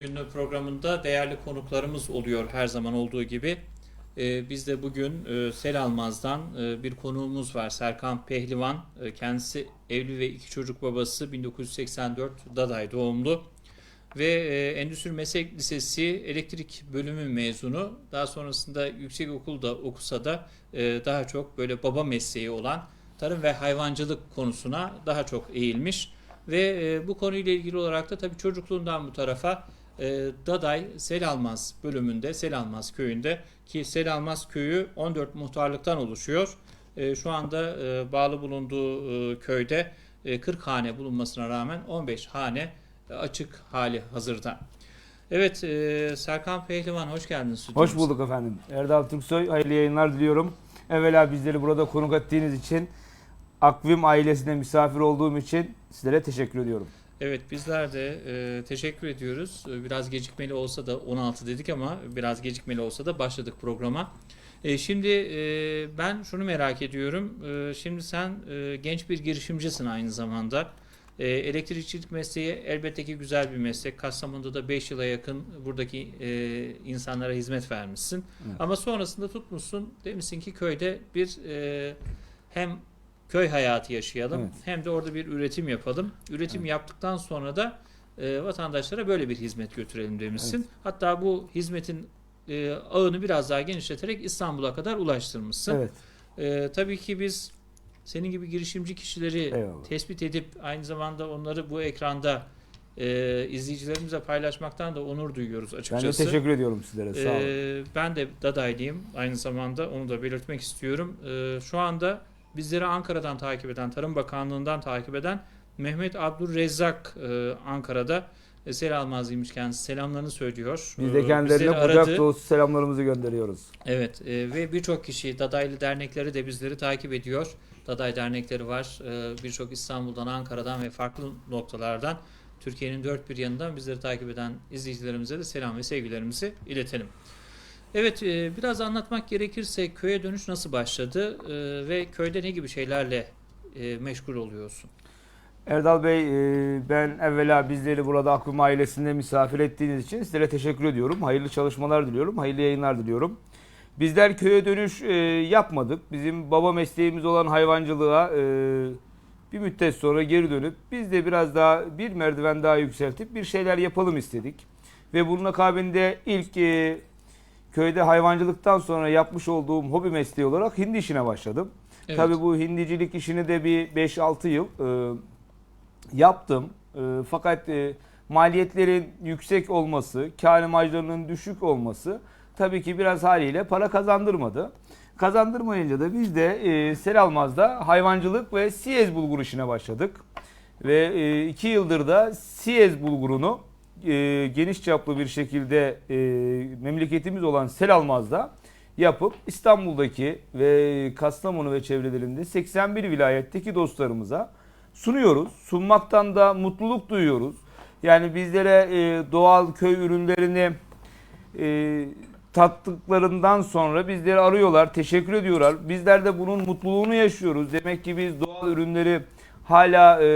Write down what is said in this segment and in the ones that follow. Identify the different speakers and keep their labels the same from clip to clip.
Speaker 1: Günlük programında değerli konuklarımız oluyor her zaman olduğu gibi. Ee, biz de bugün e, Sel Almaz'dan e, bir konuğumuz var. Serkan Pehlivan. E, kendisi evli ve iki çocuk babası. 1984 Daday doğumlu. Ve e, Endüstri Meslek Lisesi elektrik bölümü mezunu. Daha sonrasında yüksek okulda okusa da daha çok böyle baba mesleği olan tarım ve hayvancılık konusuna daha çok eğilmiş. Ve bu konuyla ilgili olarak da tabii çocukluğundan bu tarafa e, Daday Selalmaz bölümünde, Selalmaz köyünde ki Selalmaz köyü 14 muhtarlıktan oluşuyor. E, şu anda e, bağlı bulunduğu e, köyde e, 40 hane bulunmasına rağmen 15 hane e, açık hali hazırda. Evet e, Serkan Pehlivan hoş geldiniz.
Speaker 2: Hoş bulduk efendim. Erdal Türksoy, hayırlı yayınlar diliyorum. Evvela bizleri burada konuk ettiğiniz için, Akvim ailesine misafir olduğum için sizlere teşekkür ediyorum.
Speaker 1: Evet bizler de e, teşekkür ediyoruz. E, Biraz gecikmeli olsa da 16 dedik ama biraz gecikmeli olsa da başladık programa. E, şimdi e, ben şunu merak ediyorum. E, şimdi sen e, genç bir girişimcisin aynı zamanda. E, elektrikçilik mesleği elbette ki güzel bir meslek. Kastamonu'da da 5 yıla yakın buradaki e, insanlara hizmet vermişsin.
Speaker 2: Evet.
Speaker 1: Ama sonrasında tutmuşsun demişsin ki köyde bir e, hem köy hayatı yaşayalım
Speaker 2: Evet.
Speaker 1: hem de orada bir üretim yapalım. Üretim yaptıktan sonra da e, vatandaşlara böyle bir hizmet götürelim demişsin. Hatta bu hizmetin e, ağını biraz daha genişleterek İstanbul'a kadar ulaştırmışsın.
Speaker 2: Evet,
Speaker 1: E, tabii ki biz senin gibi girişimci kişileri
Speaker 2: eyvallah.
Speaker 1: tespit edip aynı zamanda onları bu ekranda e, izleyicilerimizle paylaşmaktan da onur duyuyoruz
Speaker 2: Ben de
Speaker 1: açıkçası.
Speaker 2: teşekkür ediyorum sizlere. Sağ olun.
Speaker 1: Ee, ben de Dadaylıyım aynı zamanda onu da belirtmek istiyorum. Ee, şu anda bizleri Ankara'dan takip eden, Tarım Bakanlığı'ndan takip eden Mehmet Abdurrezzak e, Ankara'da e, Sel Almazlıymış kendisi. Selamlarını söylüyor.
Speaker 2: Biz de kendilerine
Speaker 1: bizleri
Speaker 2: kucak
Speaker 1: aradı.
Speaker 2: dolusu selamlarımızı gönderiyoruz.
Speaker 1: Evet e, ve birçok kişi Dadaylı dernekleri de bizleri takip ediyor. Daday dernekleri var. E, birçok İstanbul'dan, Ankara'dan ve farklı noktalardan Türkiye'nin dört bir yanından bizleri takip eden izleyicilerimize de selam ve sevgilerimizi iletelim. Evet e, biraz anlatmak gerekirse köye dönüş nasıl başladı e, ve köyde ne gibi şeylerle e, meşgul oluyorsun?
Speaker 2: Erdal Bey, ben evvela bizleri burada Akvim ailesinde misafir ettiğiniz için sizlere teşekkür ediyorum. Hayırlı çalışmalar diliyorum, hayırlı yayınlar diliyorum. Bizler köye dönüş yapmadık. Bizim baba mesleğimiz olan hayvancılığa bir müddet sonra geri dönüp biz de biraz daha bir merdiven daha yükseltip bir şeyler yapalım istedik. Ve bunun akabinde ilk köyde hayvancılıktan sonra yapmış olduğum hobi mesleği olarak hindi işine başladım.
Speaker 1: Evet.
Speaker 2: Tabii bu hindicilik işini de bir 5-6 yıl e, yaptım. E, fakat e, maliyetlerin yüksek olması, kar imajlarının düşük olması tabii ki biraz haliyle para kazandırmadı. Kazandırmayınca da biz de e, Selalmaz'da hayvancılık ve siyez bulgur işine başladık. Ve 2 yıldır da siyez bulgurunu e, geniş çaplı bir şekilde e, memleketimiz olan Selalmaz'da yapıp İstanbul'daki ve Kastamonu ve çevrelerinde 81 vilayetteki dostlarımıza sunuyoruz. Sunmaktan da mutluluk duyuyoruz. Yani bizlere e, doğal köy ürünlerini e, tattıklarından sonra bizleri arıyorlar, teşekkür ediyorlar. Bizler de bunun mutluluğunu yaşıyoruz. Demek ki biz doğal ürünleri hala e,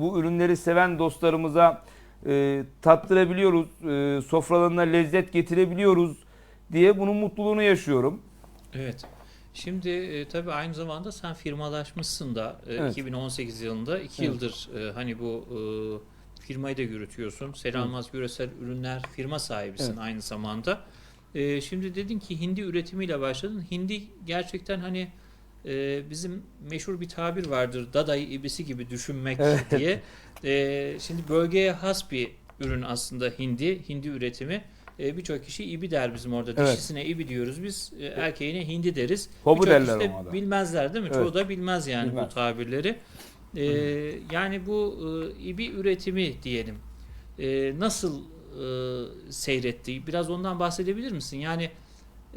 Speaker 2: bu ürünleri seven dostlarımıza e, tattırabiliyoruz. E, sofralarına lezzet getirebiliyoruz diye bunun mutluluğunu yaşıyorum.
Speaker 1: Evet. Şimdi e, tabii aynı zamanda sen firmalaşmışsın da e,
Speaker 2: Evet.
Speaker 1: 2018 yılında 2
Speaker 2: Evet.
Speaker 1: yıldır e, hani bu e, firmayı da yürütüyorsun. Selamaz Yöresel Ürünler firma sahibisin
Speaker 2: Evet.
Speaker 1: aynı zamanda. E, şimdi dedin ki hindi üretimiyle başladın. Hindi gerçekten hani e, bizim meşhur bir tabir vardır. Dadayı ibisi gibi düşünmek diye. E, şimdi bölgeye has bir ürün aslında hindi, hindi üretimi. E, Birçok kişi ibi der bizim orada.
Speaker 2: Evet.
Speaker 1: Dişisine ibi diyoruz biz. E, erkeğine hindi deriz. Birçok
Speaker 2: derler
Speaker 1: kişi de
Speaker 2: ona da.
Speaker 1: Bilmezler değil mi?
Speaker 2: Evet.
Speaker 1: Çoğu da bilmez yani
Speaker 2: Bilmez.
Speaker 1: bu tabirleri. Ee, yani bu e, ibi üretimi diyelim. e, nasıl e, seyretti? Biraz ondan bahsedebilir misin? Yani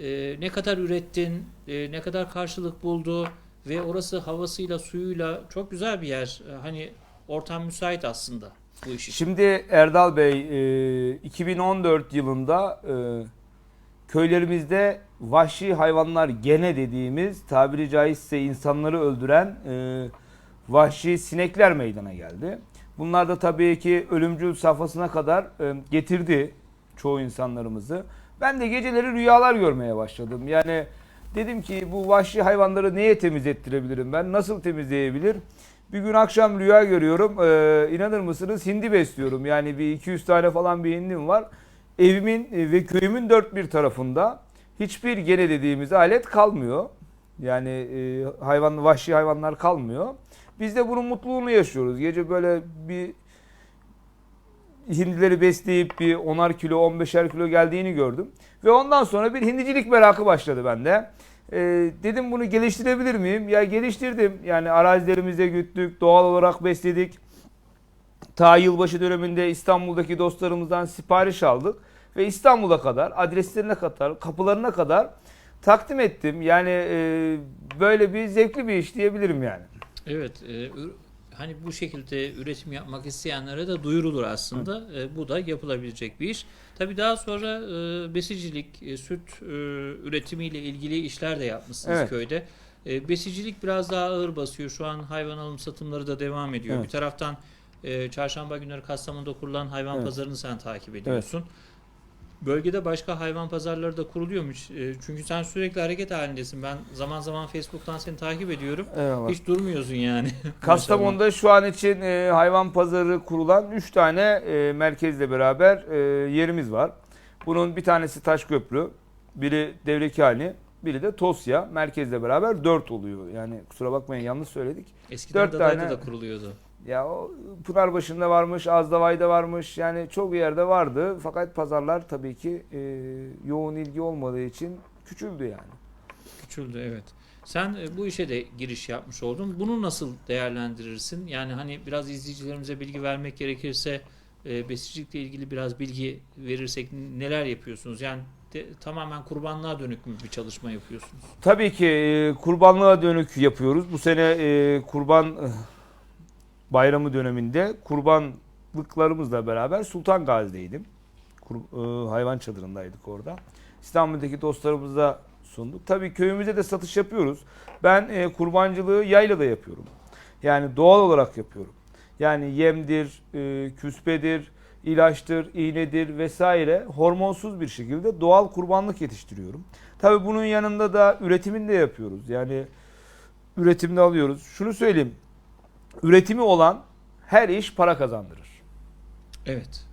Speaker 1: e, ne kadar ürettin, e, ne kadar karşılık buldu ve orası havasıyla, suyuyla çok güzel bir yer. E, hani ortam müsait aslında bu iş için.
Speaker 2: Şimdi Erdal Bey e, 2014 yılında e, köylerimizde vahşi hayvanlar gene dediğimiz tabiri caizse insanları öldüren e, vahşi sinekler meydana geldi. Bunlar da tabii ki ölümcül safhasına kadar e, getirdi. çoğu insanlarımızı. Ben de geceleri rüyalar görmeye başladım. Yani dedim ki bu vahşi hayvanları neye temiz ettirebilirim ben? Nasıl temizleyebilir? Bir gün akşam rüya görüyorum. Ee, inanır mısınız hindi besliyorum. Yani bir 200 tane falan bir hindim var. Evimin e, ve köyümün dört bir tarafında hiçbir gene dediğimiz alet kalmıyor. Yani e, hayvan vahşi hayvanlar kalmıyor. Biz de bunun mutluluğunu yaşıyoruz. Gece böyle bir hindileri besleyip bir 10'ar kilo 15'er kilo geldiğini gördüm. Ve ondan sonra bir hindicilik merakı başladı bende. Ee, dedim bunu geliştirebilir miyim? Ya geliştirdim. Yani arazilerimize güttük, doğal olarak besledik. Ta yılbaşı döneminde İstanbul'daki dostlarımızdan sipariş aldık. Ve İstanbul'a kadar, adreslerine kadar, kapılarına kadar takdim ettim. Yani e, böyle bir zevkli bir iş diyebilirim yani.
Speaker 1: Evet, e, hani bu şekilde üretim yapmak isteyenlere de duyurulur aslında. E, bu da yapılabilecek bir iş. Tabii daha sonra e, besicilik, e, süt e, üretimiyle ilgili işler de yapmışsınız
Speaker 2: Evet.
Speaker 1: köyde. E, besicilik biraz daha ağır basıyor. Şu an hayvan alım satımları da devam ediyor.
Speaker 2: Evet.
Speaker 1: Bir taraftan e, çarşamba günleri Kastamonu'da kurulan hayvan
Speaker 2: Evet.
Speaker 1: pazarını sen takip ediyorsun. Bölgede başka hayvan pazarları da kuruluyormuş. E, çünkü sen sürekli hareket halindesin. Ben zaman zaman Facebook'tan seni takip ediyorum.
Speaker 2: Eyvallah.
Speaker 1: Hiç durmuyorsun yani.
Speaker 2: Kastamonu'da şu an için e, hayvan pazarı kurulan 3 tane e, merkezle beraber e, yerimiz var. Bunun bir tanesi Taşköprü, biri Devrekani, biri de Tosya. Merkezle beraber 4 oluyor. Yani kusura bakmayın yanlış söyledik.
Speaker 1: Eskiden
Speaker 2: Dört
Speaker 1: Daday'da
Speaker 2: tane-
Speaker 1: da kuruluyordu.
Speaker 2: Ya o Pınarbaşı'nda varmış, Azdavay'da varmış. Yani çok yerde vardı. Fakat pazarlar tabii ki e, yoğun ilgi olmadığı için küçüldü yani.
Speaker 1: Küçüldü evet. Sen e, bu işe de giriş yapmış oldun. Bunu nasıl değerlendirirsin? Yani hani biraz izleyicilerimize bilgi vermek gerekirse e, besicilikle ilgili biraz bilgi verirsek neler yapıyorsunuz? Yani de- tamamen kurbanlığa dönük mü bir çalışma yapıyorsunuz?
Speaker 2: Tabii ki e, kurbanlığa dönük yapıyoruz. Bu sene e, kurban bayramı döneminde kurbanlıklarımızla beraber Sultan Gazi'deydim. Kur- e, hayvan çadırındaydık orada. İstanbul'daki dostlarımıza sunduk. Tabii köyümüze de satış yapıyoruz. Ben e, kurbancılığı yaylada yapıyorum. Yani doğal olarak yapıyorum. Yani yemdir, e, küspedir, ilaçtır, iğnedir vesaire hormonsuz bir şekilde doğal kurbanlık yetiştiriyorum. Tabii bunun yanında da üretimini de yapıyoruz. Yani üretimde alıyoruz. Şunu söyleyeyim. Üretimi olan her iş para kazandırır.
Speaker 1: Evet.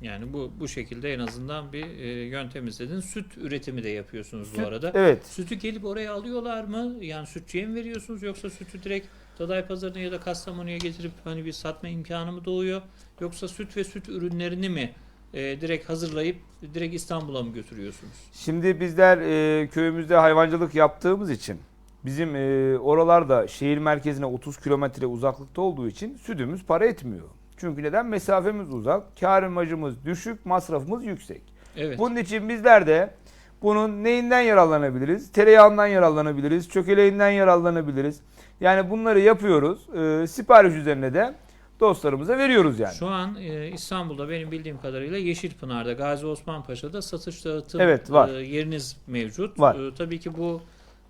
Speaker 1: Yani bu bu şekilde en azından bir e, yöntem izledin. Süt üretimi de yapıyorsunuz bu
Speaker 2: Süt-
Speaker 1: arada.
Speaker 2: Evet.
Speaker 1: Sütü gelip oraya alıyorlar mı? Yani sütçüye mi veriyorsunuz yoksa sütü direkt Daday Pazarı'na ya da Kastamonu'ya getirip hani bir satma imkanı mı doğuyor? Yoksa süt ve süt ürünlerini mi e, direkt hazırlayıp direkt İstanbul'a mı götürüyorsunuz?
Speaker 2: Şimdi bizler e, köyümüzde hayvancılık yaptığımız için bizim e, oralarda şehir merkezine 30 kilometre uzaklıkta olduğu için sütümüz para etmiyor. Çünkü neden? Mesafemiz uzak, kar amacımız düşük, masrafımız yüksek.
Speaker 1: Evet.
Speaker 2: Bunun için bizler de bunun neyinden yararlanabiliriz? Tereyağından yararlanabiliriz, çökeleğinden yararlanabiliriz. Yani bunları yapıyoruz. E, sipariş üzerine de dostlarımıza veriyoruz yani.
Speaker 1: Şu an e, İstanbul'da benim bildiğim kadarıyla Yeşilpınar'da, Gazi Osman Paşa'da satış dağıtım
Speaker 2: Evet, var.
Speaker 1: e, yeriniz mevcut.
Speaker 2: Var.
Speaker 1: E, tabii ki bu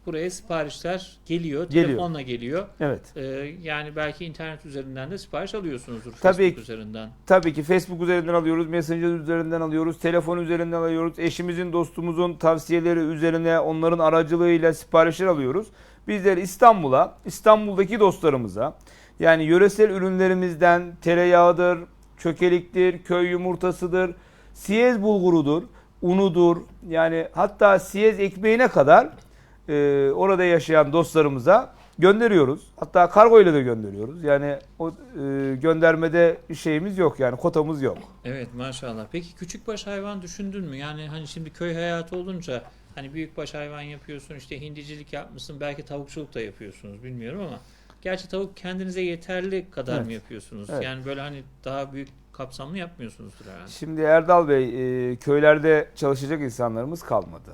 Speaker 1: buraya siparişler geliyor,
Speaker 2: Geliyor.
Speaker 1: telefonla geliyor.
Speaker 2: Evet.
Speaker 1: E, yani belki internet üzerinden de sipariş alıyorsunuzdur
Speaker 2: Tabii
Speaker 1: Facebook üzerinden.
Speaker 2: Tabii ki Facebook üzerinden alıyoruz, Messenger üzerinden alıyoruz, telefon üzerinden alıyoruz. Eşimizin, dostumuzun tavsiyeleri üzerine onların aracılığıyla siparişler alıyoruz. Bizler İstanbul'a, İstanbul'daki dostlarımıza yani yöresel ürünlerimizden tereyağıdır, çökeliktir, köy yumurtasıdır, siyez bulgurudur, unudur. Yani hatta siyez ekmeğine kadar e, orada yaşayan dostlarımıza gönderiyoruz. Hatta kargo ile de gönderiyoruz. Yani o e, göndermede şeyimiz yok yani kotamız yok.
Speaker 1: Evet maşallah. Peki küçükbaş hayvan düşündün mü? Yani hani şimdi köy hayatı olunca hani büyükbaş hayvan yapıyorsun işte hindicilik yapmışsın belki tavukçuluk da yapıyorsunuz bilmiyorum ama gerçi tavuk kendinize yeterli kadar
Speaker 2: Evet.
Speaker 1: mı yapıyorsunuz?
Speaker 2: Evet.
Speaker 1: Yani böyle hani daha büyük kapsamlı yapmıyorsunuzdur herhalde.
Speaker 2: Şimdi Erdal Bey e, köylerde çalışacak insanlarımız kalmadı.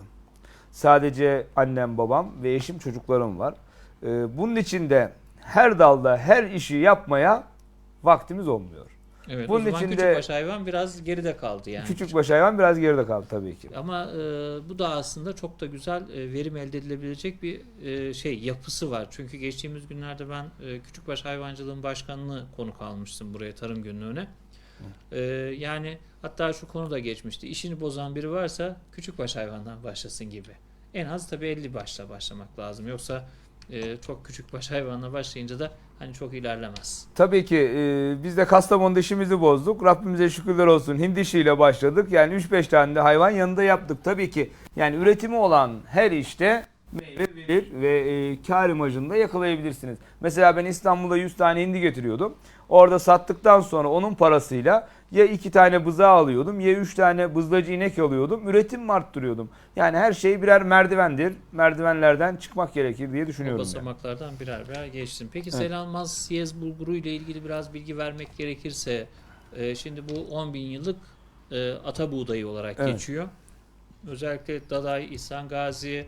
Speaker 2: Sadece annem babam ve eşim çocuklarım var. E, bunun için de her dalda her işi yapmaya vaktimiz olmuyor.
Speaker 1: Evet.
Speaker 2: Bunun
Speaker 1: o zaman
Speaker 2: için de-
Speaker 1: küçükbaş hayvan biraz geride kaldı yani.
Speaker 2: Küçük baş hayvan biraz geride kaldı tabii ki.
Speaker 1: Ama e, bu da aslında çok da güzel e, verim elde edilebilecek bir e, şey yapısı var. Çünkü geçtiğimiz günlerde ben e, küçükbaş hayvancılığın başkanını konuk almıştım buraya tarım günlüğüne. Ee, yani hatta şu konu da geçmişti. İşini bozan biri varsa küçük baş hayvandan başlasın gibi. En az tabii 50 başla başlamak lazım. Yoksa e, çok küçük baş hayvanla başlayınca da hani çok ilerlemez.
Speaker 2: Tabii ki e, biz de Kastamonu'da işimizi bozduk. Rabbimize şükürler olsun. Hindi işiyle başladık. Yani 3-5 tane de hayvan yanında yaptık. Tabii ki yani üretimi olan her işte meyve verir ve e, kar imajını da yakalayabilirsiniz. Mesela ben İstanbul'da 100 tane hindi getiriyordum. Orada sattıktan sonra onun parasıyla ya 2 tane bızağı alıyordum ya 3 tane bızlacı inek alıyordum. Üretim arttırıyordum. Yani her şey birer merdivendir. Merdivenlerden çıkmak gerekir diye
Speaker 1: O
Speaker 2: düşünüyorum. ben.
Speaker 1: basamaklardan birer birer geçsin. Peki
Speaker 2: Evet.
Speaker 1: Selalmaz Siyez bulguru ile ilgili biraz bilgi vermek gerekirse e, şimdi bu 10 bin yıllık e, ata buğdayı olarak
Speaker 2: Evet.
Speaker 1: geçiyor. Özellikle Daday, İhsan Gazi,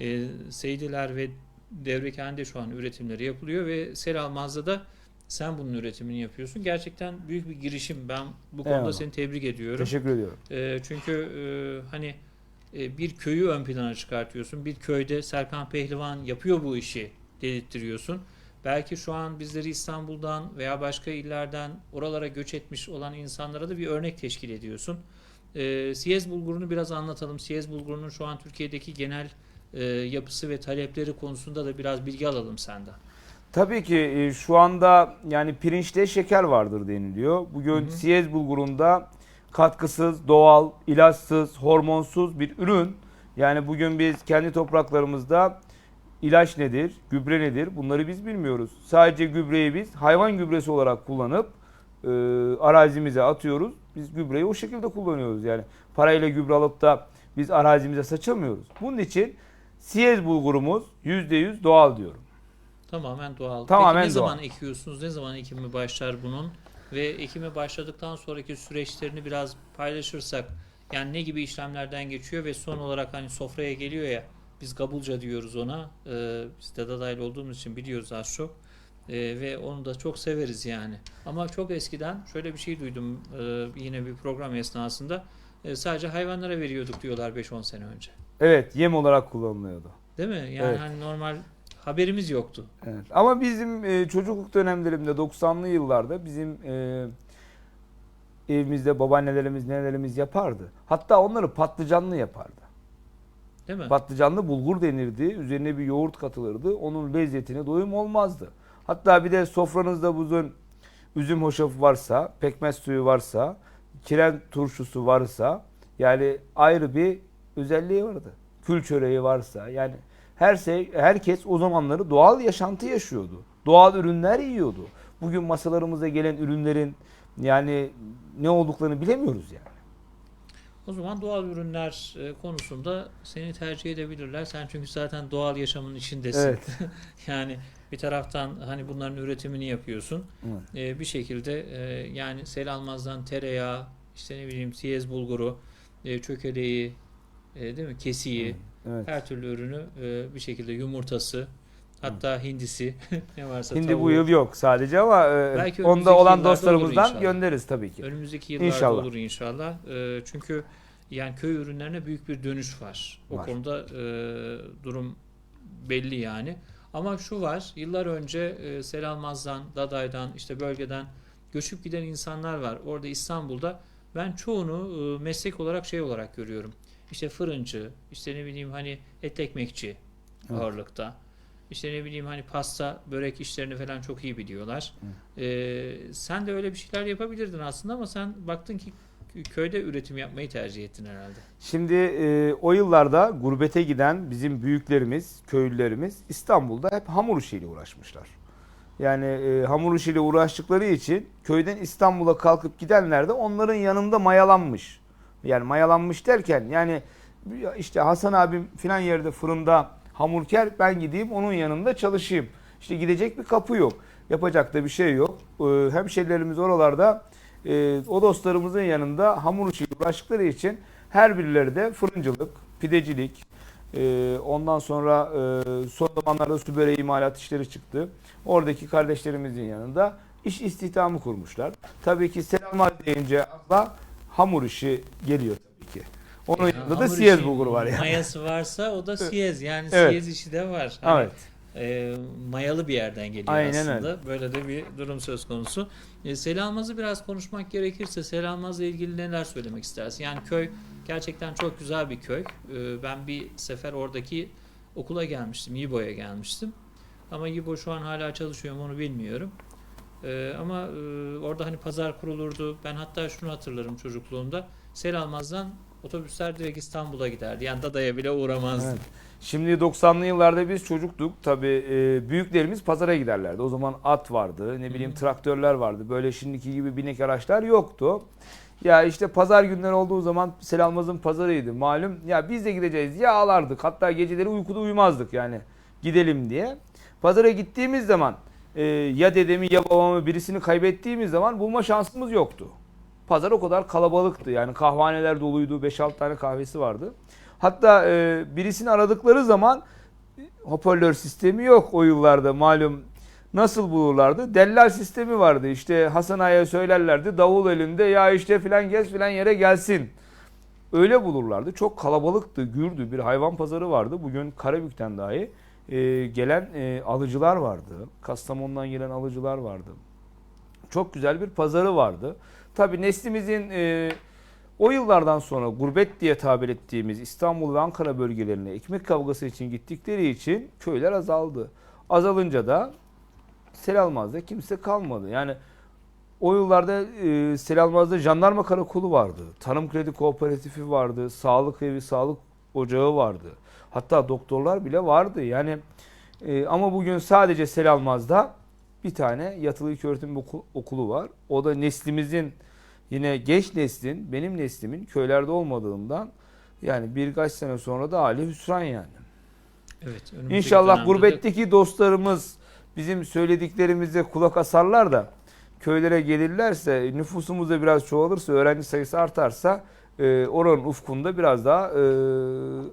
Speaker 1: e, Seydiler ve Devrekhan'da şu an üretimleri yapılıyor ve Selalmaz'da da sen bunun üretimini yapıyorsun. Gerçekten büyük bir girişim. Ben bu konuda
Speaker 2: Eyvallah.
Speaker 1: seni tebrik ediyorum.
Speaker 2: Teşekkür ediyorum.
Speaker 1: E, çünkü e, hani e, bir köyü ön plana çıkartıyorsun. Bir köyde Serkan Pehlivan yapıyor bu işi dedirtiyorsun. Belki şu an bizleri İstanbul'dan veya başka illerden oralara göç etmiş olan insanlara da bir örnek teşkil ediyorsun. E, Siyez bulgurunu biraz anlatalım. Siyez bulgurunun şu an Türkiye'deki genel e, yapısı ve talepleri konusunda da biraz bilgi alalım senden.
Speaker 2: Tabii ki e, şu anda yani pirinçte şeker vardır deniliyor. Bugün
Speaker 1: Hı hı.
Speaker 2: siyez bulgurunda katkısız, doğal, ilaçsız, hormonsuz bir ürün. Yani bugün biz kendi topraklarımızda ilaç nedir, gübre nedir bunları biz bilmiyoruz. Sadece gübreyi biz hayvan gübresi olarak kullanıp e, arazimize atıyoruz. Biz gübreyi o şekilde kullanıyoruz. Yani parayla gübre alıp da biz arazimize saçamıyoruz. Bunun için siyez bulgurumuz %100 doğal diyorum.
Speaker 1: Tamamen doğal.
Speaker 2: Tamamen
Speaker 1: Peki ne
Speaker 2: doğal.
Speaker 1: zaman ekiyorsunuz? Ne zaman ekimi başlar bunun? Ve ekime başladıktan sonraki süreçlerini biraz paylaşırsak yani ne gibi işlemlerden geçiyor ve son olarak hani sofraya geliyor ya biz gabulca diyoruz ona. Ee, biz de dahil olduğumuz için biliyoruz az çok. Ee, ve onu da çok severiz yani. Ama çok eskiden şöyle bir şey duydum e, yine bir program esnasında. E, sadece hayvanlara veriyorduk diyorlar 5-10 sene önce.
Speaker 2: Evet yem olarak kullanılıyordu.
Speaker 1: Değil mi? Yani
Speaker 2: Evet.
Speaker 1: hani normal haberimiz yoktu.
Speaker 2: Evet. Ama bizim e, çocukluk dönemlerimde 90'lı yıllarda bizim e, evimizde babaannelerimiz, nenelerimiz yapardı. Hatta onları patlıcanlı yapardı.
Speaker 1: Değil mi?
Speaker 2: Patlıcanlı bulgur denirdi. Üzerine bir yoğurt katılırdı. Onun lezzetine doyum olmazdı. Hatta bir de sofranızda buzun üzüm hoşafı varsa, pekmez suyu varsa, kiren turşusu varsa yani ayrı bir özelliği vardı. Kül çöreği varsa yani her şey herkes o zamanları doğal yaşantı yaşıyordu. Doğal ürünler yiyordu. Bugün masalarımıza gelen ürünlerin yani ne olduklarını bilemiyoruz yani.
Speaker 1: O zaman doğal ürünler e, konusunda seni tercih edebilirler. Sen çünkü zaten doğal yaşamın içindesin.
Speaker 2: Evet.
Speaker 1: yani bir taraftan hani bunların üretimini yapıyorsun.
Speaker 2: Evet.
Speaker 1: E, bir şekilde e, yani sel almazdan tereyağı, işte ne bileyim siyez bulguru, e, çökeleği, e, değil mi? Kesiği,
Speaker 2: Evet.
Speaker 1: her türlü ürünü e, bir şekilde yumurtası, hatta hindisi ne varsa
Speaker 2: Şimdi
Speaker 1: tavuğu.
Speaker 2: bu yıl yok sadece ama e, onda olan dostlarımızdan göndeririz tabii ki.
Speaker 1: Önümüzdeki yıllarda
Speaker 2: İnşallah.
Speaker 1: olur inşallah. Ee, çünkü yani köy ürünlerine büyük bir dönüş var. O
Speaker 2: Var.
Speaker 1: konuda e, durum belli yani. Ama şu var, yıllar önce e, Selalmaz'dan, Daday'dan, işte bölgeden göçüp giden insanlar var. Orada İstanbul'da ben çoğunu e, meslek olarak şey olarak görüyorum. İşte fırıncı, işte ne bileyim hani et ekmekçi
Speaker 2: Evet.
Speaker 1: ağırlıkta. İşte ne bileyim hani pasta, börek işlerini falan çok iyi biliyorlar. Ee, sen de öyle bir şeyler yapabilirdin aslında ama sen baktın ki köyde üretim yapmayı tercih ettin herhalde.
Speaker 2: Şimdi e, o yıllarda gurbete giden bizim büyüklerimiz, köylülerimiz İstanbul'da hep hamur işiyle uğraşmışlar. Yani e, hamur işiyle uğraştıkları için köyden İstanbul'a kalkıp gidenler de onların yanında mayalanmış. Yani mayalanmış derken yani işte Hasan abim filan yerde fırında hamurker ben gideyim onun yanında çalışayım. İşte gidecek bir kapı yok. Yapacak da bir şey yok. Ee, hemşerilerimiz oralarda e, o dostlarımızın yanında hamur işiyle uğraştıkları için her birileri de fırıncılık, pidecilik, e, ondan sonra e, son zamanlarda su böreği imalat işleri çıktı. Oradaki kardeşlerimizin yanında iş istihdamı kurmuşlar. Tabii ki selamlar deyince akla hamur işi geliyor tabii ki. Onun
Speaker 1: Ya
Speaker 2: yanında da siyez
Speaker 1: işi
Speaker 2: bulgur var yani.
Speaker 1: Mayası varsa o da siyez. Yani
Speaker 2: Evet.
Speaker 1: siyez işi de var. Hani,
Speaker 2: Evet.
Speaker 1: E, mayalı bir yerden geliyor
Speaker 2: Aynen
Speaker 1: aslında. Böyle de bir durum söz konusu. E, Selalmaz'ı biraz konuşmak gerekirse Selalmaz'la ilgili neler söylemek istersin? Yani köy gerçekten çok güzel bir köy. E, ben bir sefer oradaki okula gelmiştim. İbo'ya gelmiştim. Ama İbo şu an hala çalışıyor mu onu bilmiyorum. E, ama e, orada hani pazar kurulurdu. Ben hatta şunu hatırlarım çocukluğumda. Selalmaz'dan otobüsler direkt İstanbul'a giderdi. Yani Dada'ya bile uğramazdı.
Speaker 2: Evet. Şimdi 90'lı yıllarda biz çocuktuk. Tabii e, büyüklerimiz pazara giderlerdi. O zaman at vardı, ne bileyim
Speaker 1: Hı hı.
Speaker 2: traktörler vardı. Böyle şimdiki gibi binek araçlar yoktu. Ya işte pazar günleri olduğu zaman Selamaz'ın pazarıydı malum. Ya biz de gideceğiz diye ağlardık. Hatta geceleri uykuda uyumazdık yani gidelim diye. Pazara gittiğimiz zaman e, ya dedemi ya babamı birisini kaybettiğimiz zaman bulma şansımız yoktu. Pazar o kadar kalabalıktı. Yani kahvaneler doluydu. 5-6 tane kahvesi vardı. Hatta e, birisini aradıkları zaman hoparlör sistemi yok o yıllarda malum. Nasıl bulurlardı? Dellal sistemi vardı. İşte Hasan Ağa'ya söylerlerdi. Davul elinde ya işte filan gez filan yere gelsin. Öyle bulurlardı. Çok kalabalıktı, gürdü. Bir hayvan pazarı vardı. Bugün Karabük'ten dahi e, gelen e, alıcılar vardı. Kastamonu'dan gelen alıcılar vardı. Çok güzel bir pazarı vardı. Tabii neslimizin e, o yıllardan sonra gurbet diye tabir ettiğimiz İstanbul ve Ankara bölgelerine ekmek kavgası için gittikleri için köyler azaldı. Azalınca da Selalmaz'da kimse kalmadı. Yani o yıllarda e, Selalmaz'da jandarma karakolu vardı. Tarım kredi kooperatifi vardı. Sağlık evi, sağlık ocağı vardı. Hatta doktorlar bile vardı. Yani e, ama bugün sadece Selalmaz'da bir tane yatılı ilköğretim oku- okulu var. O da neslimizin yine genç neslin, benim neslimin köylerde olmadığından yani birkaç sene sonra da hali hüsran yani.
Speaker 1: Evet.
Speaker 2: İnşallah
Speaker 1: dönemde de-
Speaker 2: gurbetteki dostlarımız bizim söylediklerimize kulak asarlar da köylere gelirlerse, nüfusumuz da biraz çoğalırsa, öğrenci sayısı artarsa e, oranın ufkunda biraz daha e,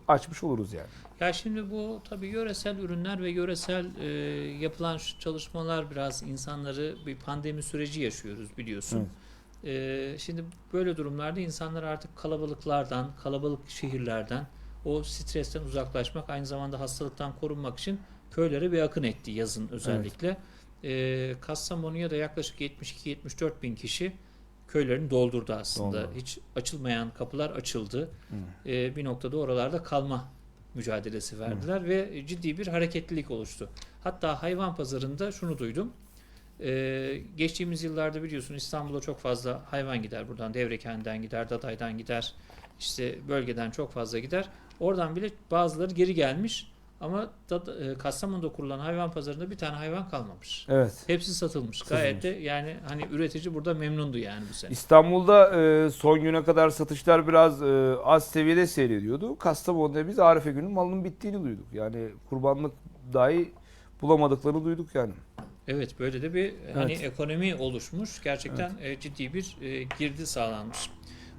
Speaker 2: açmış oluruz yani.
Speaker 1: Ya şimdi bu tabii yöresel ürünler ve yöresel e, yapılan çalışmalar biraz insanları bir pandemi süreci yaşıyoruz biliyorsun. E, şimdi böyle durumlarda insanlar artık kalabalıklardan, kalabalık şehirlerden, o stresten uzaklaşmak, aynı zamanda hastalıktan korunmak için köylere bir akın etti yazın özellikle. E, Kastamonu'ya da yaklaşık 72-74 bin kişi köylerini doldurdu aslında.
Speaker 2: Doldurdu.
Speaker 1: Hiç açılmayan kapılar açıldı. E, bir noktada oralarda kalma mücadelesi verdiler ve ciddi bir hareketlilik oluştu. Hatta hayvan pazarında şunu duydum. Ee, geçtiğimiz yıllarda biliyorsun İstanbul'a çok fazla hayvan gider. Buradan Devreken'den gider, Daday'dan gider. işte bölgeden çok fazla gider. Oradan bile bazıları geri gelmiş. Ama e, Kastamonu'da kurulan hayvan pazarında bir tane hayvan kalmamış.
Speaker 2: Evet.
Speaker 1: Hepsi satılmış. Gayet de yani hani üretici burada memnundu yani bu sene.
Speaker 2: İstanbul'da e, son güne kadar satışlar biraz e, az seviyede seyrediyordu. Kastamonu'da biz Arife günün malının bittiğini duyduk. Yani kurbanlık dahi bulamadıklarını duyduk yani.
Speaker 1: Evet böyle de bir hani ekonomi oluşmuş. Gerçekten e, ciddi bir e, girdi sağlanmış.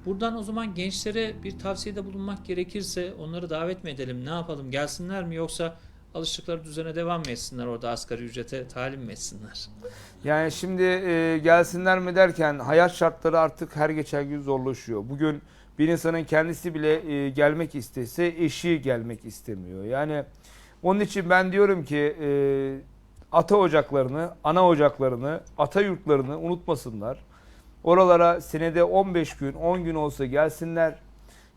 Speaker 1: Buradan o zaman gençlere bir tavsiyede bulunmak gerekirse onları davet mi edelim? Ne yapalım? Gelsinler mi yoksa alıştıkları düzene devam mı etsinler orada asgari ücrete talim mi etsinler?
Speaker 2: Yani şimdi e, gelsinler mi derken hayat şartları artık her geçen gün zorlaşıyor. Bugün bir insanın kendisi bile e, gelmek istese eşi gelmek istemiyor. Yani onun için ben diyorum ki e, ata ocaklarını, ana ocaklarını, ata yurtlarını unutmasınlar. Oralara senede 15 gün, 10 gün olsa gelsinler.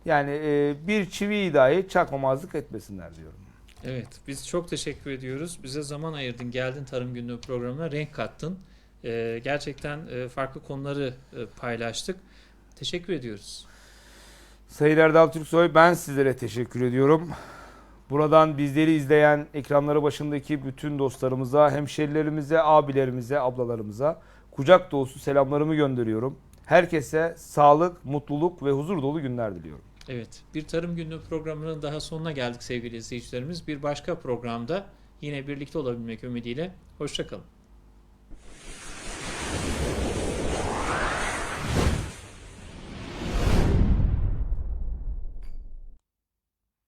Speaker 2: Yani e, bir çiviyi dahi çakmamazlık etmesinler diyorum.
Speaker 1: Evet biz çok teşekkür ediyoruz. Bize zaman ayırdın, geldin Tarım Günlüğü programına, renk kattın. E, gerçekten e, farklı konuları e, paylaştık. Teşekkür ediyoruz.
Speaker 2: Sayın Erdal Türksoy ben sizlere teşekkür ediyorum. Buradan bizleri izleyen ekranları başındaki bütün dostlarımıza, hemşerilerimize, abilerimize, ablalarımıza kucak dolusu selamlarımı gönderiyorum. Herkese sağlık, mutluluk ve huzur dolu günler diliyorum.
Speaker 1: Evet, bir Tarım Günlüğü programının daha sonuna geldik sevgili izleyicilerimiz. Bir başka programda yine birlikte olabilmek ümidiyle. Hoşçakalın.